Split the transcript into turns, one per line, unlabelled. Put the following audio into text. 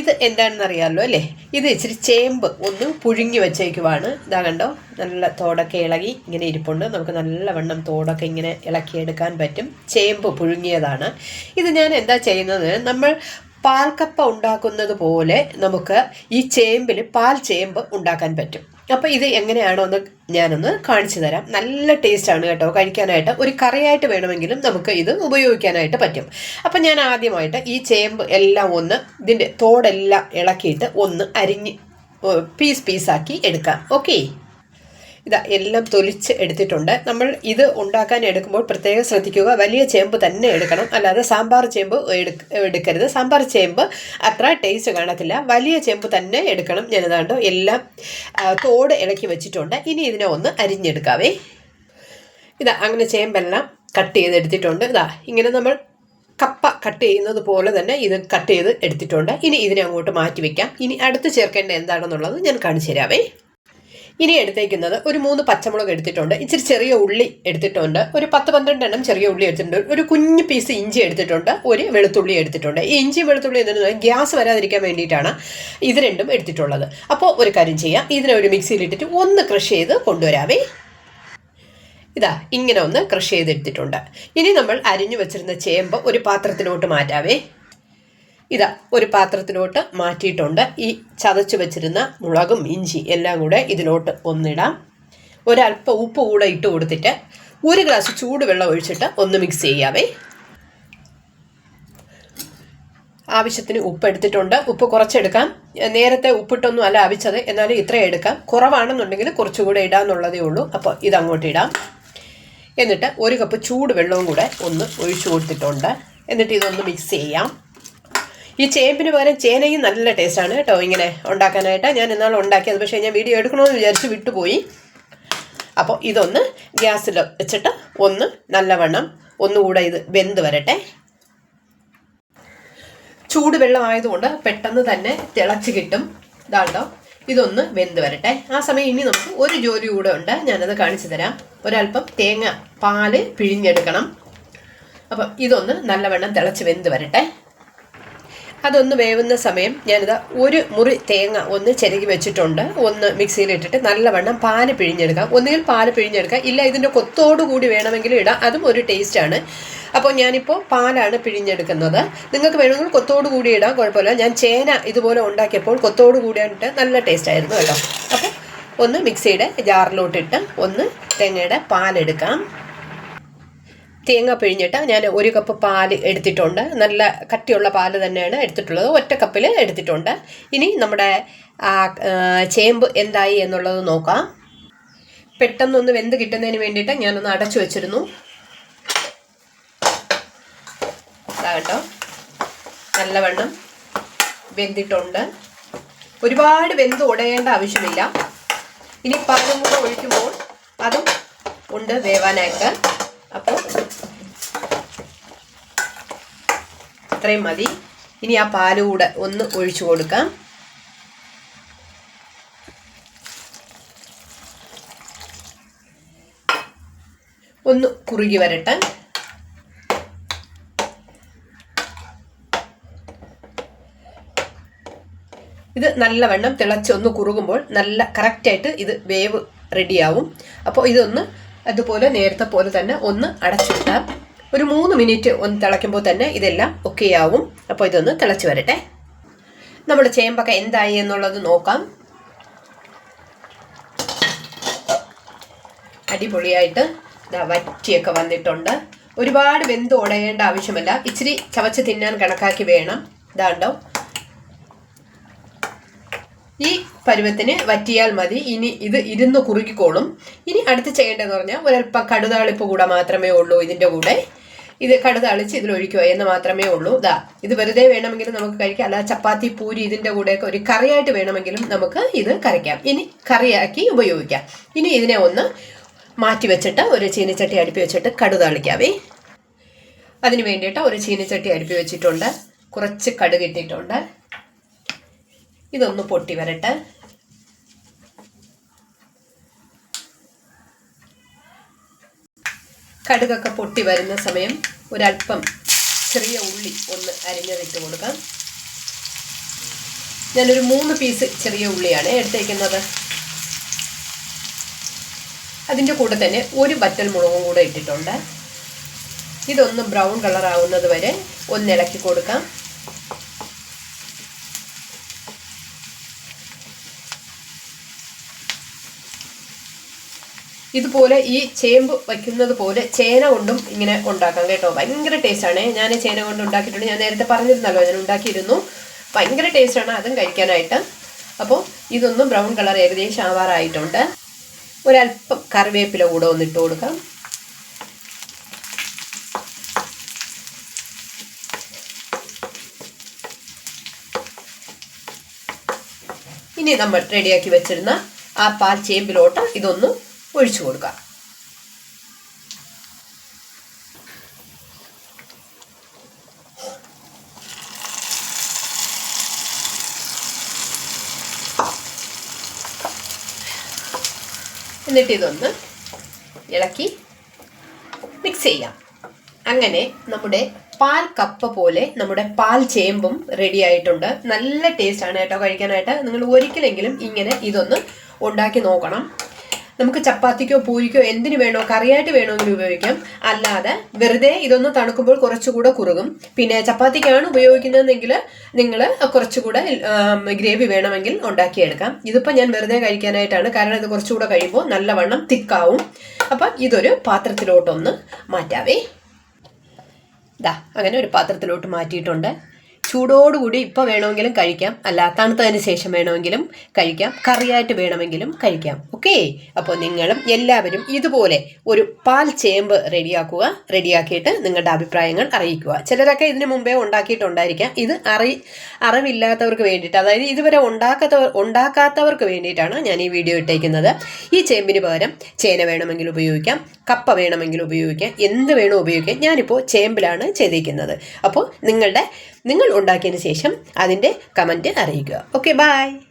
ഇത് എന്താണെന്ന് അറിയാമല്ലോ അല്ലേ? ഇത് ഇച്ചിരി ചേമ്പ് ഒന്ന് പുഴുങ്ങി വെച്ചേക്കുവാണ്. ഇതാ കണ്ടോ? നല്ല തോടൊക്കെ ഇളകി ഇങ്ങനെ ഇരിപ്പുണ്ട്. നമുക്ക് നല്ലവണ്ണം തോടൊക്കെ ഇങ്ങനെ ഇളക്കിയെടുക്കാൻ പറ്റും. ചേമ്പ് പുഴുങ്ങിയതാണ്. ഇത് ഞാൻ എന്താ ചെയ്യുന്നത്? നമ്മൾ പാൽക്കപ്പ ഉണ്ടാക്കുന്നത് പോലെ നമുക്ക് ഈ ചേമ്പിൽ പാൽ ചേമ്പ് ഉണ്ടാക്കാൻ പറ്റും. അപ്പോൾ ഇത് എങ്ങനെയാണോ എന്ന് ഞാനൊന്ന് കാണിച്ചു തരാം. നല്ല ടേസ്റ്റാണ് കേട്ടോ. കഴിക്കാനായിട്ട് ഒരു കറിയായിട്ട് വേണമെങ്കിലും നമുക്ക് ഇത് ഉപയോഗിക്കാനായിട്ട് പറ്റും. അപ്പം ഞാൻ ആദ്യമായിട്ട് ഈ ചേമ്പ് എല്ലാം ഒന്ന് ഇതിന്റെ തോടെല്ലാം ഇളക്കിയിട്ട് ഒന്ന് അരിഞ്ഞ് പീസ് പീസാക്കി എടുക്കാം. ഓക്കേ ഇതാ എല്ലാം തൊലിച്ച് എടുത്തിട്ടുണ്ട്. നമ്മൾ ഇത് ഉണ്ടാക്കാൻ എടുക്കുമ്പോൾ പ്രത്യേകം ശ്രദ്ധിക്കുക. വലിയ ചേമ്പ് തന്നെ എടുക്കണം. അല്ലാതെ സാമ്പാർ ചേമ്പ് എടുക്കരുത്. സാമ്പാർ ചേമ്പ് അത്ര ടേസ്റ്റ് കാണത്തില്ല. വലിയ ചേമ്പ് തന്നെ എടുക്കണം. ഞാനതാണ്ട് എല്ലാം തോട് ഇളക്കി വെച്ചിട്ടുണ്ട്. ഇനി ഇതിനെ ഒന്ന് അരിഞ്ഞെടുക്കാവേ. ഇതാ അങ്ങനെ ചേമ്പെല്ലാം കട്ട് ചെയ്തെടുത്തിട്ടുണ്ട്. ഇതാ ഇങ്ങനെ നമ്മൾ കപ്പ കട്ട് ചെയ്യുന്നത് പോലെ തന്നെ ഇത് കട്ട് ചെയ്ത് എടുത്തിട്ടുണ്ട്. ഇനി ഇതിനെ അങ്ങോട്ട് മാറ്റി വെക്കാം. ഇനി അടുത്ത് ചേർക്കേണ്ട എന്താണെന്നുള്ളത് ഞാൻ കാണിച്ചു തരാവേ. ഇനി എടുത്തേക്കുന്നത് ഒരു മൂന്ന് പച്ചമുളക് എടുത്തിട്ടുണ്ട്. ഇച്ചിരി ചെറിയ ഉള്ളി എടുത്തിട്ടുണ്ട്. ഒരു പത്ത് പന്ത്രണ്ട് എണ്ണം ചെറിയ ഉള്ളി എടുത്തിട്ടുണ്ട്. ഒരു കുഞ്ഞു പീസ് ഇഞ്ചി എടുത്തിട്ടുണ്ട്. ഒരു വെളുത്തുള്ളി എടുത്തിട്ടുണ്ട്. ഈ ഇഞ്ചി വെളുത്തുള്ളി എന്ന് ഗ്യാസ് വരാതിരിക്കാൻ വേണ്ടിയിട്ടാണ് ഇത് രണ്ടും എടുത്തിട്ടുള്ളത്. അപ്പോൾ ഒരു കാര്യം ചെയ്യാം. ഇതിനെ ഒരു മിക്സിയിൽ ഇട്ടിട്ട് ഒന്ന് ക്രഷ് ചെയ്ത് കൊണ്ടുവരാവേ. ഇതാ ഇങ്ങനെ ഒന്ന് ക്രഷ് ചെയ്തെടുത്തിട്ടുണ്ട് ഇനി നമ്മൾ അരിഞ്ഞു വെച്ചിരുന്ന ചേമ്പ് ഒരു പാത്രത്തിലോട്ട് മാറ്റാവേ. ഇതാ ഒരു പാത്രത്തിലോട്ട് മാറ്റിയിട്ടുണ്ട്. ഈ ചതച്ചു വെച്ചിരുന്ന മുളകും ഇഞ്ചി എല്ലാം കൂടെ ഇതിലോട്ട് ഒന്നിടാം. ഒരല്പം ഉപ്പ് കൂടെ ഇട്ട് കൊടുത്തിട്ട് ഒരു ഗ്ലാസ് ചൂടുവെള്ളം ഒഴിച്ചിട്ട് ഒന്ന് മിക്സ് ചെയ്യാവേ. ആവശ്യത്തിന് ഉപ്പ് എടുത്തിട്ടുണ്ട്. ഉപ്പ് കുറച്ചെടുക്കാം. നേരത്തെ ഉപ്പിട്ടൊന്നും അല്ല ആവശ്യത് എന്നാലും ഇത്രയും എടുക്കാം. കുറവാണെന്നുണ്ടെങ്കിൽ കുറച്ചുകൂടെ ഇടാന്നുള്ളതേ ഉള്ളൂ. അപ്പോൾ ഇതങ്ങോട്ട് ഇടാം. എന്നിട്ട് ഒരു കപ്പ് ചൂടുവെള്ളവും കൂടെ ഒന്ന് ഒഴിച്ചു കൊടുത്തിട്ടുണ്ട്. എന്നിട്ട് ഇതൊന്ന് മിക്സ് ചെയ്യാം. ഈ ചേമ്പിന് പകരം ചേനയും നല്ല ടേസ്റ്റാണ് കേട്ടോ ഇങ്ങനെ ഉണ്ടാക്കാനായിട്ട്. ഞാൻ ഇന്നാൾ ഉണ്ടാക്കിയത് പക്ഷേ ഞാൻ വീഡിയോ എടുക്കണമെന്ന് വിചാരിച്ച് വിട്ടുപോയി. അപ്പോൾ ഇതൊന്ന് ഗ്യാസിൽ വെച്ചിട്ട് ഒന്ന് നല്ലവണ്ണം ഒന്നുകൂടെ ഇത് വെന്ത് വരട്ടെ. ചൂടുവെള്ളം ആയതുകൊണ്ട് പെട്ടെന്ന് തന്നെ തിളച്ച് കിട്ടും. ഇതാണ്ടോ ഇതൊന്ന് വെന്ത് വരട്ടെ. ആ സമയം ഇനി നമുക്ക് ഒരു ജോലി കൂടെ ഉണ്ട് ഞാനത് കാണിച്ചു തരാം. ഒരല്പം തേങ്ങ പാൽ പിഴിഞ്ഞെടുക്കണം. അപ്പം ഇതൊന്ന് നല്ലവണ്ണം തിളച്ച് വെന്ത് വരട്ടെ. അതൊന്ന് വേവുന്ന സമയം ഞാനിത് ഒരു മുറി തേങ്ങ ഒന്ന് ചിരകി വെച്ചിട്ടുണ്ട്. ഒന്ന് മിക്സിയിലിട്ടിട്ട് നല്ലവണ്ണം പാൽ പിഴിഞ്ഞെടുക്കാം. ഒന്നുകിൽ പാൽ പിഴിഞ്ഞെടുക്കാം. ഇല്ല ഇതിന്റെ കൊത്തോടു കൂടി വേണമെങ്കിൽ ഇടാം. അതും ഒരു ടേസ്റ്റാണ് അപ്പോൾ ഞാനിപ്പോൾ പാലാണ് പിഴിഞ്ഞെടുക്കുന്നത്. നിങ്ങൾക്ക് വേണമെങ്കിൽ കൊത്തോടു കൂടി ഇടാം. കുഴപ്പമില്ല. ഞാൻ ചേന ഇതുപോലെ ഉണ്ടാക്കിയപ്പോൾ കൊത്തോടു കൂടിയിട്ട് നല്ല ടേസ്റ്റ് ആയിരുന്നു കേട്ടോ. അപ്പോൾ ഒന്ന് മിക്സിയുടെ ജാറിലോട്ടിട്ട് ഒന്ന് തേങ്ങയുടെ പാലെടുക്കാം. തേങ്ങ പിഴിഞ്ഞിട്ട് ഞാൻ ഒരു കപ്പ് പാൽ എടുത്തിട്ടുണ്ട്. നല്ല കട്ടിയുള്ള പാൽ തന്നെയാണ് എടുത്തിട്ടുള്ളത്. ഒറ്റ കപ്പിൽ എടുത്തിട്ടുണ്ട്. ഇനി നമ്മുടെ ആ ചേമ്പ് എന്തായി എന്നുള്ളത് നോക്കാം. പെട്ടെന്നൊന്ന് വെന്ത് കിട്ടുന്നതിന് വേണ്ടിയിട്ട് ഞാനൊന്ന് അടച്ചു വെച്ചിരുന്നു. കേട്ടോ. നല്ലവണ്ണം വെന്തിട്ടുണ്ട്. ഒരുപാട് വെന്ത് ഉടയേണ്ട ആവശ്യമില്ല. ഇനി പാലും കൂടെ ഒഴിക്കുമ്പോൾ അതും ഉണ്ട് വേവാനായിട്ട് അപ്പോൾ അത്രയും മതി. ഇനി ആ പാൽ കൂടെ ഒന്ന് ഒഴിച്ചു കൊടുക്കാം. ഒന്ന് കുറുകി വരട്ടെ. ഇത് നല്ലവണ്ണം തിളച്ചൊന്ന് കുറുകുമ്പോൾ നല്ല കറക്റ്റായിട്ട് ഇത് വേവ് റെഡിയാവും അപ്പോൾ ഇതൊന്ന് അതുപോലെ നേരത്തെ പോലെ തന്നെ ഒന്ന് അടച്ചിട്ടാം ഒരു മൂന്ന് മിനിറ്റ് ഒന്ന് തിളയ്ക്കുമ്പോൾ തന്നെ ഇതെല്ലാം ഒക്കെ ആവും. അപ്പോൾ ഇതൊന്ന് തിളച്ച് വരട്ടെ. നമ്മുടെ ചേമ്പൊക്കെ എന്തായി എന്നുള്ളത് നോക്കാം. അടിപൊളിയായിട്ട് വറ്റിയൊക്കെ വന്നിട്ടുണ്ട്. ഒരുപാട് വെന്ത് ഉടയേണ്ട ആവശ്യമല്ല. ഇച്ചിരി ചവച്ച് തിന്നാൻ കണക്കാക്കി വേണം. ഇതാണ്ടോ ഈ പരുവത്തിന് വറ്റിയാൽ മതി. ഇനി ഇത് ഇരുന്ന് കുറുക്കിക്കോളും ഇനി അടുത്ത് ചെയ്യേണ്ടതെന്ന് പറഞ്ഞാൽ ഒരല്പം കടുതാളിപ്പ് കൂടെ മാത്രമേ ഉള്ളൂ ഇതിന്റെ കൂടെ. ഇത് കടുതാളിച്ച് ഇതിലൊഴിക്കുക എന്ന് മാത്രമേ ഉള്ളൂ. ഇതാ ഇത് വെറുതെ വേണമെങ്കിലും നമുക്ക് കഴിക്കാം. അല്ല ചപ്പാത്തി പൂരി ഇതിന്റെ കൂടെയൊക്കെ ഒരു കറിയായിട്ട് വേണമെങ്കിലും നമുക്ക് ഇത് കറിക്കാം. ഇനി കറിയാക്കി ഉപയോഗിക്കാം. ഇനി ഇതിനെ ഒന്ന് മാറ്റി വെച്ചിട്ട് ഒരു ചീനിച്ചട്ടി അടുപ്പി വെച്ചിട്ട് കടുതാളിക്കാവേ അതിന് വേണ്ടിയിട്ട് ഒരു ചീനിച്ചട്ടി അടുപ്പി വെച്ചിട്ടുണ്ട്. കുറച്ച് കടുക് ഇട്ടിട്ടുണ്ട്. ഇതൊന്ന് പൊട്ടി വരട്ടെ. കടുകൊക്കെ പൊട്ടി വരുന്ന സമയം ഒരല്പം ചെറിയ ഉള്ളി ഒന്ന് അരിഞ്ഞതിട്ട് കൊടുക്കാം. ഞാനൊരു മൂന്ന് പീസ് ചെറിയ ഉള്ളിയാണ് എടുത്തേക്കുന്നത്. അതിന്റെ കൂടെ തന്നെ ഒരു വറ്റൽ മുളകും കൂടെ ഇട്ടിട്ടുണ്ട്. ഇതൊന്ന് ബ്രൗൺ കളറാവുന്നത് വരെ ഒന്ന് ഇളക്കി കൊടുക്കാം. ഇതുപോലെ ഈ ചേമ്പ് വയ്ക്കുന്നത് പോലെ ചേന കൊണ്ടും ഇങ്ങനെ ഉണ്ടാക്കാം കേട്ടോ. ഭയങ്കര ടേസ്റ്റാണ് ഞാൻ ചേന കൊണ്ട് ഉണ്ടാക്കിയിട്ടുണ്ട്. ഞാൻ നേരത്തെ പറഞ്ഞിരുന്നല്ലോ ഞാൻ ഉണ്ടാക്കിയിരുന്നു. ഭയങ്കര ടേസ്റ്റാണ് അതും കഴിക്കാനായിട്ട്. അപ്പോൾ ഇതൊന്ന് ബ്രൗൺ കളർ ഏകദേശം ആവാറായിട്ടുണ്ട്. ഒരല്പം കറിവേപ്പില കൂടെ ഒന്ന് ഇട്ട് കൊടുക്കാം. ഇനി നമ്മൾ റെഡിയാക്കി വെച്ചിരുന്ന ആ പാൽ ചേമ്പിലോട്ട് ഇതൊന്ന് ഒഴിച്ചു കൊടുക്കുക. എന്നിട്ട് ഇതൊന്ന് ഇളക്കി മിക്സ് ചെയ്യാം. അങ്ങനെ നമ്മുടെ പാൽ കപ്പ പോലെ നമ്മുടെ പാൽ ചേമ്പും റെഡി ആയിട്ടുണ്ട്. നല്ല ടേസ്റ്റാണ് കേട്ടോ കഴിക്കാനായിട്ട്. നിങ്ങൾ ഒരിക്കലെങ്കിലും ഇങ്ങനെ ഇതൊന്ന് ഉണ്ടാക്കി നോക്കണം. നമുക്ക് ചപ്പാത്തിക്കോ പൂരിക്കോ എന്തിനു വേണോ കറിയായിട്ട് വേണമെങ്കിലും ഉപയോഗിക്കാം. അല്ലാതെ വെറുതെ ഇതൊന്ന് തണുക്കുമ്പോൾ കുറച്ചുകൂടെ കുറുകും. പിന്നെ ചപ്പാത്തിക്കാണ് ഉപയോഗിക്കുന്നതെങ്കിൽ നിങ്ങൾ കുറച്ചുകൂടെ ഗ്രേവി വേണമെങ്കിൽ ഉണ്ടാക്കിയെടുക്കാം. ഇതിപ്പോൾ ഞാൻ വെറുതെ കഴിക്കാനായിട്ടാണ്. കാരണം ഇത് കുറച്ചുകൂടെ കഴിയുമ്പോൾ നല്ലവണ്ണം തിക്കാവും. അപ്പം ഇതൊരു പാത്രത്തിലോട്ടൊന്ന് മാറ്റാവേ. ദാ അങ്ങനെ ഒരു പാത്രത്തിലോട്ട് മാറ്റിയിട്ടുണ്ട്. ചൂടോടുകൂടി ഇപ്പോൾ വേണമെങ്കിലും കഴിക്കാം. അല്ല തണുത്തതിന് ശേഷം വേണമെങ്കിലും കഴിക്കാം. കറിയായിട്ട് വേണമെങ്കിലും കഴിക്കാം. ഓക്കെ? അപ്പോൾ നിങ്ങളും എല്ലാവരും ഇതുപോലെ ഒരു പാൽ ചേമ്പ് റെഡിയാക്കുക. റെഡിയാക്കിയിട്ട് നിങ്ങളുടെ അഭിപ്രായങ്ങൾ അറിയിക്കുക. ചിലരൊക്കെ ഇതിനു മുമ്പേ ഉണ്ടാക്കിയിട്ടുണ്ടായിരിക്കാം. ഇത് അറി അറിവില്ലാത്തവർക്ക് വേണ്ടിയിട്ട് അതായത് ഇതുവരെ ഉണ്ടാക്കാത്തവർ ഉണ്ടാക്കാത്തവർക്ക് വേണ്ടിയിട്ടാണ് ഞാൻ ഈ വീഡിയോ ഇട്ടേക്കുന്നത്. ഈ ചേമ്പിന് പകരം ചേന വേണമെങ്കിൽ ഉപയോഗിക്കാം. കപ്പ വേണമെങ്കിൽ ഉപയോഗിക്കാം. എന്ത് വേണോ ഉപയോഗിക്കാം. ഞാനിപ്പോൾ ചേമ്പിലാണ് ചെയ്തിരിക്കുന്നത് അപ്പോൾ നിങ്ങളുടെ നിങ്ങൾ ഉണ്ടാക്കിയതിന് ശേഷം അതിന്റെ കമന്റ് അറിയിക്കുക. Okay bye